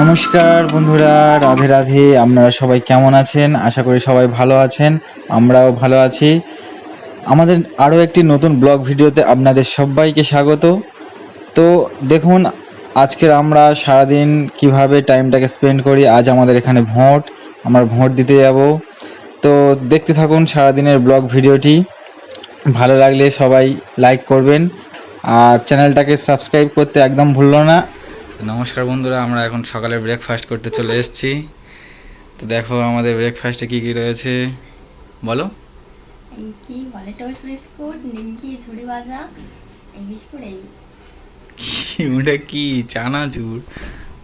নমস্কার বন্ধুরা, রাধে রাধে, আপনারা সবাই কেমন আছেন? আশা করি সবাই ভালো আছেন, আমরাও ভালো আছি। আমাদের আরও একটি নতুন ব্লগ ভিডিওতে আপনাদের সবাইকে স্বাগত। তো দেখুন, আজকের আমরা সারাদিন কীভাবে টাইমটাকে স্পেন্ড করি, আজ আমাদের এখানে ভোট, আমরা ভোট দিতে যাব। তো দেখতে থাকুন সারাদিনের ব্লগ ভিডিওটি। ভালো লাগলে সবাই লাইক করবেন, আর চ্যানেলটাকে সাবস্ক্রাইব করতে একদম ভুললো না। নমস্কার বন্ধুরা আমরা এখন সকালে ব্রেকফাস্ট করতে চলে এসেছি। তো দেখো আমাদের ব্রেকফাস্টে কি কি রয়েছে? বলো। নিমকি বলে টোস্ট বিস্কুট নিমকি ঝুড়ি ভাজা এই বিস্কুট এই ওটা কি? চানাচুর?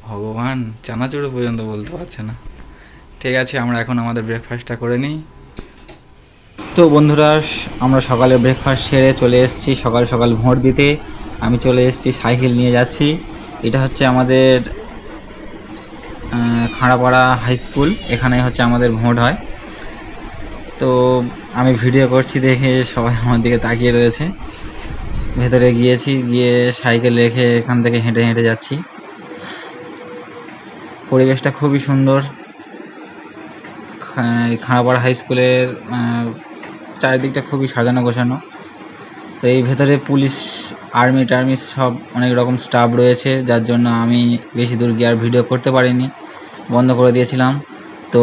ভগবান চানাচুরও পর্যন্ত বলতে পারছে না। ঠিক আছে আমরা এখন আমাদের ব্রেকফাস্টটা করে নিই। তো বন্ধুরা আমরা সকালে ব্রেকফাস্ট সেরে চলে এসেছি সকাল সকাল ভোট দিতে। আমি চলে এসেছি সাইকেল নিয়ে যাচ্ছি। এটা হচ্ছে আমাদের খাঁড়াপাড়া হাই স্কুল এখানে হচ্ছে আমাদের ভোট হয়। তো আমি ভিডিও করছি দেখে সবাই আমার দিকে তাকিয়ে রয়েছে। ভেতরে গিয়েছি, গিয়ে সাইকেল রেখে এখান থেকে হেঁটে হেঁটে যাচ্ছি। পরিবেশটা খুবই সুন্দর। খা- খানাপাড়া হাই স্কুলের চারিদিকটা খুবই সাজানো গোছানো। তো এই ভেতরে পুলিশ আর্মি টার্মি সব অনেক রকম স্টাফ রয়েছে, যার জন্য আমি বেশি দূর গিয়ে আর ভিডিও করতে পারিনি। বন্ধ করে দিয়েছিলাম। তো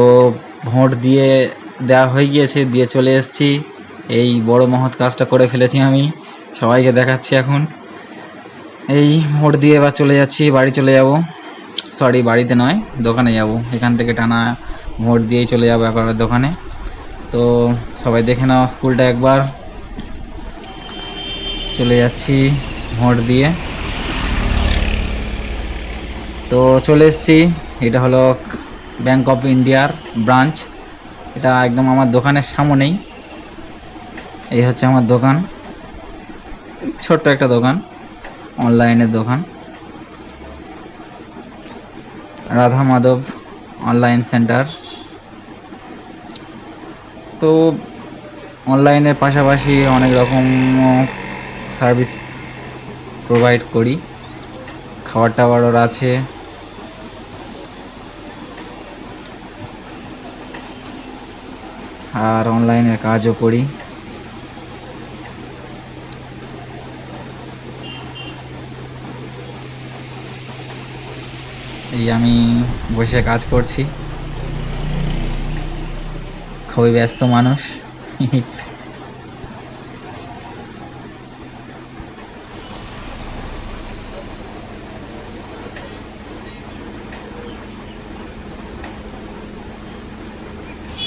ভোট দিয়ে দেওয়া হয়ে গিয়েছে, দিয়ে চলে এসেছি। এই বড় মহৎ কাজটা করে ফেলেছি আমি। সবাইকে দেখাচ্ছি এখন। এই ভোট দিয়ে এবার চলে যাচ্ছি, বাড়ি চলে যাব। সরি বাড়িতে নয়, দোকানে যাব। এখান থেকে টানা ভোট দিয়েই চলে যাব একবার দোকানে। তো সবাই দেখে নাও স্কুলটা একবার। চলে যাচ্ছি ভোট দিয়ে। তো চলে এসেছি, এটা হলো ব্যাংক অফ ইন্ডিয়ার ব্রাঞ্চ এটা একদম আমার দোকানের সামনেই। এই হচ্ছে আমার দোকান। ছোট্ট একটা দোকান অনলাইনের দোকান। রাধা মাধব অনলাইন সেন্টার তো অনলাইনের পাশাপাশি অনেক রকম সার্ভিস প্রোভাইড করি। খাবার টাবারও আছে। আর অনলাইনে কাজও করি। এই আমি বসে কাজ করছি। খুবই ব্যস্ত মানুষ।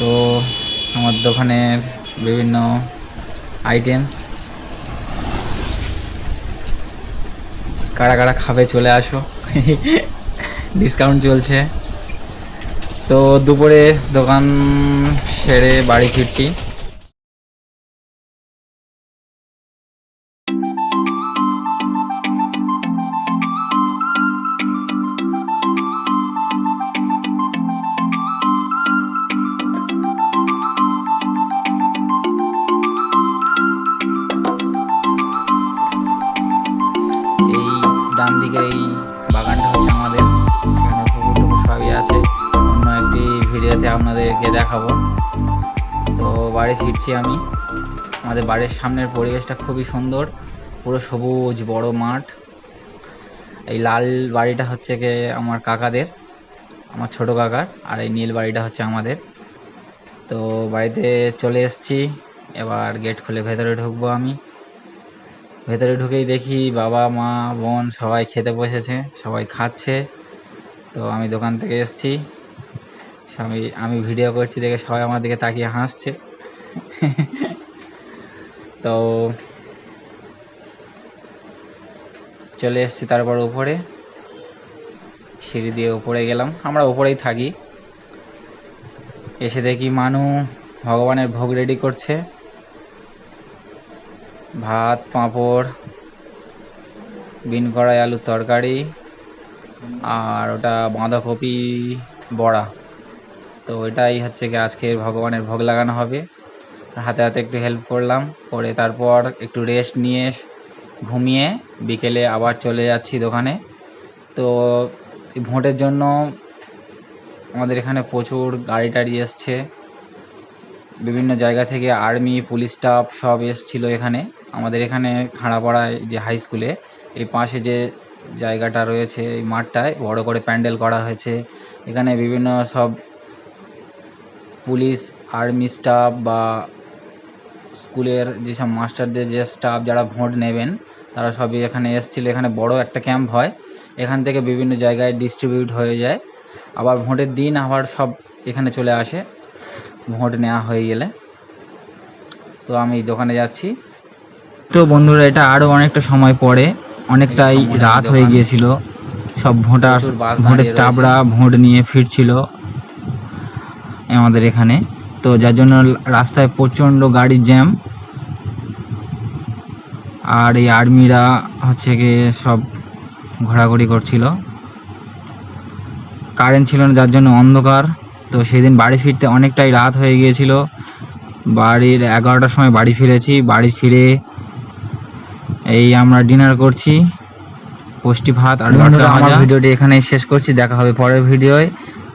তো আমার দোকানের বিভিন্ন আইটেমস কারা কারা খাবে চলে আসো। ডিসকাউন্ট চলছে। তো দুপুরে দোকান সেরে বাড়ি ফিরছি। আপনাদেরকে দেখাবো। তো বাড়ি ফিরছি আমি। আমাদের বাড়ির সামনের পরিবেশটা খুবই সুন্দর। পুরো সবুজ, বড় মাঠ। এই লাল বাড়িটা হচ্ছে গিয়ে আমার কাকাদের, আমার ছোট কাকার, আর এই নীল বাড়িটা হচ্ছে আমাদের। তো বাড়িতে চলে এসেছি। এবার গেট খুলে ভেতরে ঢুকবো আমি। ভেতরে ঢুকেই দেখি বাবা, মা, বোন সবাই খেতে বসেছে, সবাই খাচ্ছে। তো আমি দোকান থেকে এসেছি। আমি আমি ভিডিও করছি দেখে সবাই আমার দিকে তাকিয়ে হাসছে। তো চলে এসেছি তারপর উপরে। সিঁড়ি দিয়ে উপরে গেলাম। আমরা উপরেই থাকি। এসে দেখি মানু ভগবানের ভোগ রেডি করছে। ভাত, পাঁপড়, বিন কড়াই, আলুর তরকারি, আর ওটা বাঁধাকপি বড়া। তো এটাই হচ্ছে কি আজকের ভগবানের ভোগ লাগানো হবে। হাতে হাতে একটু হেল্প করলাম, করে তারপর একটু রেস্ট নিয়ে ঘুমিয়ে বিকেলে আবার চলে যাচ্ছি দোকানে। তো ভোটের জন্য আমাদের এখানে প্রচুর গাড়ি টাড়ি এসছে। বিভিন্ন জায়গা থেকে আর্মি পুলিশ স্টাফ সব এসছিল এখানে। আমাদের এখানে খাড়াপাড়ায় যে হাই স্কুলে এই পাশে যে জায়গাটা রয়েছে, এই মাঠটায় বড় করে প্যান্ডেল করা হয়েছে। এখানে বিভিন্ন সব পুলিশ আর্মি স্টাফ বা স্কুলের যেসব মাস্টারদের যে স্টাফ যারা ভোট নেবেন তারা সবই এখানে এসেছিল। এখানে বড় একটা ক্যাম্প হয়। এখান থেকে বিভিন্ন জায়গায় ডিস্ট্রিবিউট হয়ে যায়। আবার ভোটের দিন আবার সব এখানে চলে আসে। ভোট নেওয়া হয়ে গেলে। তো আমি দোকানে যাচ্ছি। তো বন্ধুরা এটা আরও অনেকটা সময় পরে অনেকটাই রাত হয়ে। গিয়েছিল। সব ভোটার ভোটের স্টাফরা ভোট নিয়ে ফিরছিল। আমাদের এখানে। তো যার জন্য রাস্তায় প্রচণ্ড গাড়ির জ্যাম আর এই আর্মিরা হচ্ছে গিয়ে সব ঘোরাঘুরি করছিল। কারেন্ট ছিল না যার জন্য অন্ধকার। তো সেদিন বাড়ি ফিরতে অনেকটাই রাত হয়ে গিয়েছিল। বাড়ির এগারোটার সময় বাড়ি ফিরেছি। বাড়ি ফিরে এই আমরা ডিনার করছি। পুষ্টি ভাত আর ভিডিওটি এখানেই শেষ করছি। দেখা হবে পরের ভিডিওয়।